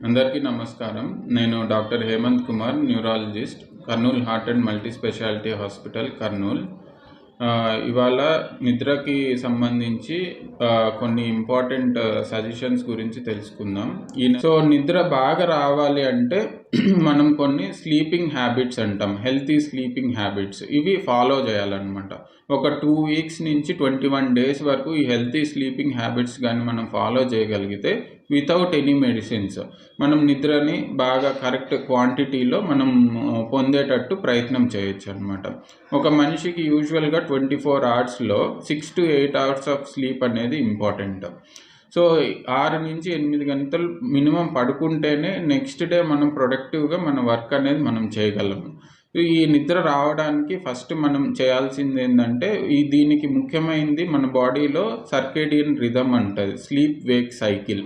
అందరికీ నమస్కారం. నేను doctor Hemanth Kumar neurologist Kurnool heart and multi speciality hospital Kurnool. ఇవాళ నిద్రకి సంబంధించి కొన్ని ఇంపార్టెంట్ సజెషన్స్ గురించి తెలుసుకుందాం. ఈ సో నిద్ర బాగా రావాలి అంటే మనం కొన్ని స్లీపింగ్ హ్యాబిట్స్ అంటాం. Healthy sleeping habits. ఇవి ఫాలో చేయాలన్నమాట. ఒక టూ వీక్స్ నుంచి ట్వంటీ వన్ డేస్ వరకు ఈ హెల్తీ స్లీపింగ్ హ్యాబిట్స్ కానీ మనం ఫాలో చేయగలిగితే వితౌట్ ఎనీ మెడిసిన్స్ మనం నిద్రని బాగా కరెక్ట్ క్వాంటిటీలో మనం పొందేటట్టు ప్రయత్నం చేయొచ్చు అనమాట ఒక మనిషికి యూజువల్గా ట్వంటీ ఫోర్ అవర్స్లో six to eight hours of sleep అనేది ఇంపార్టెంట్ సో ఆరు నుంచి ఎనిమిది గంటలు మినిమం పడుకుంటేనే నెక్స్ట్ డే మనం ప్రొడక్టివ్గా మన వర్క్ అనేది మనం చేయగలము ఈ నిద్ర రావడానికి ఫస్ట్ మనం చేయాల్సింది ఏంటంటే ఈ దీనికి ముఖ్యమైనది మన బాడీలో సర్కేడియన్ రిధమ్ అంటుంది. స్లీప్ వేక్ సైకిల్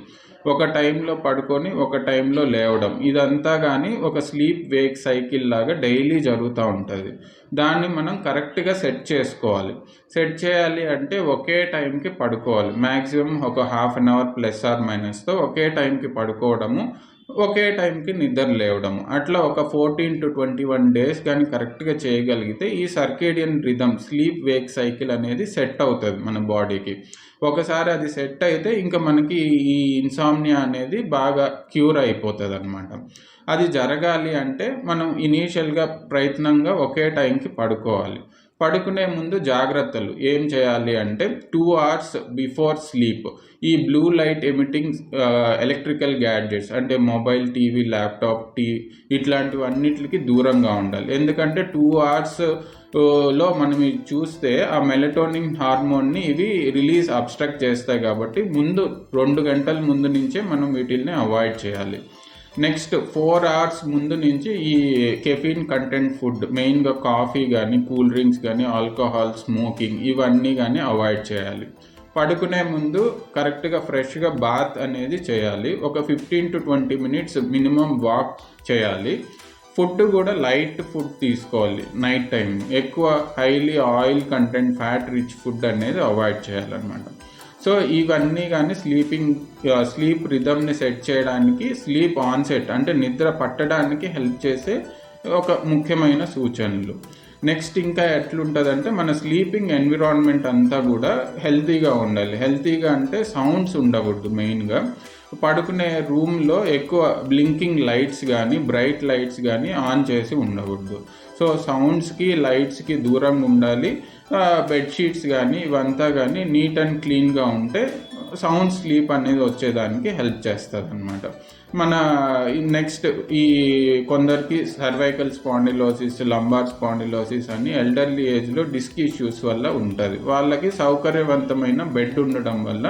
ఒక టైంలో పడుకొని ఒక టైంలో లేవడం. ఇదంతా కానీ ఒక స్లీప్ వేక్ సైకిల్ లాగా డైలీ జరుగుతూ ఉంటుంది. దాన్ని మనం కరెక్ట్గా సెట్ చేసుకోవాలి. సెట్ చేయాలి అంటే ఒకే టైంకి పడుకోవాలి. మ్యాక్సిమం ఒక half an hour plus or మైనస్తో ఒకే టైంకి పడుకోవడము ఒకే టైంకి నిద్ర లేవడం. అట్లా ఒక fourteen to twenty one days కానీ కరెక్ట్గా చేయగలిగితే ఈ circadian rhythm sleep wake cycle అనేది సెట్ అవుతుంది మన బాడీకి. ఒకసారి అది సెట్ అయితే ఇంకా మనకి ఈ ఇన్సామ్నియా అనేది బాగా క్యూర్ అయిపోతుంది అనమాట అది జరగాలి అంటే మనం ఇనీషియల్గా ప్రయత్నంగా ఒకే టైంకి పడుకోవాలి. పడుకునే ముందు జాగ్రత్తలు. ఏం చేయాలి అంటే టూ అవర్స్ బిఫోర్ స్లీప్ ఈ blue light emitting electrical gadgets అంటే మొబైల్ టీవీ ల్యాప్టాప్ టీ ఇట్లాంటివన్నిటికి దూరంగా ఉండాలి. ఎందుకంటే టూ అవర్స్లో మనం చూస్తే ఆ మెలటోనిన్ హార్మోన్ని ఇవి రిలీజ్ అబ్స్ట్రక్ట్ చేస్తాయి కాబట్టి ముందు రెండు గంటల ముందు నుంచే మనం వీటిల్ని అవాయిడ్ చేయాలి. నెక్స్ట్ ఫోర్ అవర్స్ ముందు నుంచి ఈ కెఫీన్ కంటెంట్ ఫుడ్ మెయిన్గా కాఫీ కానీ కూల్ డ్రింక్స్ కానీ ఆల్కహాల్ స్మోకింగ్ ఇవన్నీ కానీ అవాయిడ్ చేయాలి. పడుకునే ముందు కరెక్ట్గా ఫ్రెష్గా బాత్ అనేది చేయాలి. ఒక fifteen to twenty minutes minimum walk చేయాలి. ఫుడ్ కూడా లైట్ ఫుడ్ తీసుకోవాలి నైట్ టైం. ఎక్కువ highly oil content fat rich food అనేది అవాయిడ్ చేయాలన్నమాట. సో ఇవన్నీ కానీ స్లీపింగ్ స్లీప్ రిథమ్ని సెట్ చేయడానికి స్లీప్ ఆన్సెట్ అంటే నిద్ర పట్టడానికి హెల్ప్ చేసే ఒక ముఖ్యమైన సూచనలు. నెక్స్ట్ ఇంకా ఎట్లుంటుందంటే మన స్లీపింగ్ ఎన్విరాన్మెంట్ అంతా కూడా హెల్తీగా ఉండాలి. హెల్తీగా అంటే సౌండ్స్ ఉండకూడదు మెయిన్గా. పడుకునే రూమ్లో ఎక్కువ బ్లింకింగ్ లైట్స్ కానీ బ్రైట్ లైట్స్ కానీ ఆన్ చేసి ఉండకూడదు. సో సౌండ్స్కి లైట్స్కి దూరంగా ఉండాలి. బెడ్షీట్స్ కానీ ఇవంతా కానీ నీట్ అండ్ క్లీన్గా ఉంటే సౌండ్ స్లీప్ అనేది వచ్చేదానికి హెల్ప్ చేస్తుంది అనమాట మన నెక్స్ట్ ఈ కొందరికి సర్వైకల్ స్పాండిలోసిస్ లంబార్ స్పాండిలోసిస్ అని ఎల్డర్లీ ఏజ్లో డిస్క్ ఇష్యూస్ వల్ల ఉంటుంది. వాళ్ళకి సౌకర్యవంతమైన బెడ్ ఉండడం వల్ల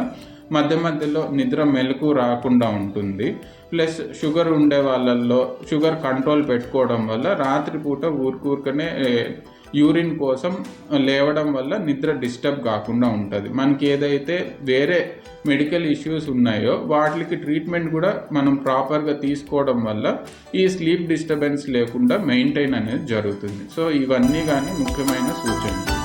మధ్య మధ్యలో నిద్ర మెలకు రాకుండా ఉంటుంది. ప్లస్ షుగర్ ఉండే వాళ్ళల్లో షుగర్ కంట్రోల్ పెట్టుకోవడం వల్ల రాత్రిపూట ఊరికూరికనే యూరిన్ కోసం లేవడం వల్ల నిద్ర డిస్టర్బ్ కాకుండా ఉంటుంది. మనకి ఏదైతే వేరే మెడికల్ ఇష్యూస్ ఉన్నాయో వాటికి ట్రీట్మెంట్ కూడా మనం ప్రాపర్గా తీసుకోవడం వల్ల ఈ స్లీప్ డిస్టర్బెన్స్ లేకుండా మెయింటైన్ అనేది జరుగుతుంది. సో ఇవన్నీ కానీ ముఖ్యమైన సూచనలు.